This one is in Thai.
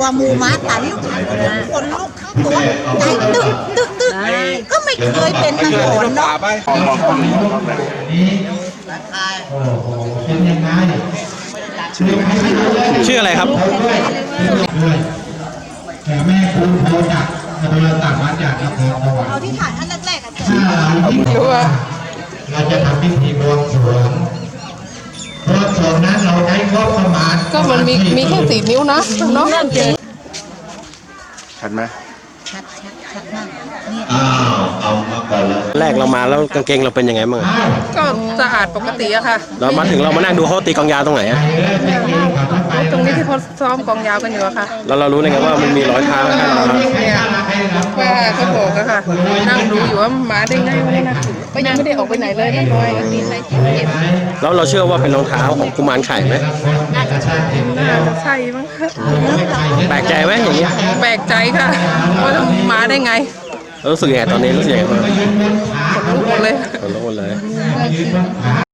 ว่าหมูม้าตันคนลุกทั้งตัวใจตึกตึกตึกก็ไม่เคยเป็นมาก่อนเนาะ นี้โอ้โหเป็นยังไง ชื่อใครไม่รู้เลยชื่ออะไรครับด้วยด้วยแต่แม่ครูโทรจากโทรศัพท์มาจากนครสวรรเอาค์ที่ถ่ายอันแรกๆอะเจอถ้าเรายิ่งว่าเราจะทำพิธีบวงสรวงบวงสรวงนั้นเราใช้งบประมาณก็มันมีมีแค่สี่นิ้วนะเนาะชัดไหม ชัดชัดชัดมากเนี่ยอ้าวเอามาก่อนเลยแรกเรามาแล้วกางเกงเราเป็นยังไงบ้างอะอ้าวก็สะอาดปกติอะค่ะ เรามาถึงเรามานั่งดูเขาตีกลองยาวตรงไหนอะไปเลยไม่กินเขาต้องไปตรงนี้ที่เขาซ้อมกองยาวกันอยู่อะค่ะ แล้วเรารู้ได้ไงว่ามันมีรอยเท้าแค่เราเนี่ยว่าเขาบอกอะ ค่ะ นั่งดูอยู่ว่ามาได้ไงวะเนี่ยนะก็ยังไม่ได้ออกไปไหนเลยนะลอยตีใส่เจ็บแล้วเราเชื่อว่าเป็นรองเท้าของกุมารไข่ไหมน่าจะใช่มั้งคะแปลกใจไหมอย่างเงี้ยแปลกใจค่ะว่ามาได้ไงแล้วรู้สึกยังไงตอนนี้รู้สึกยังไงบ้างขนลุกหมดเลย ขนลุกหมดเลย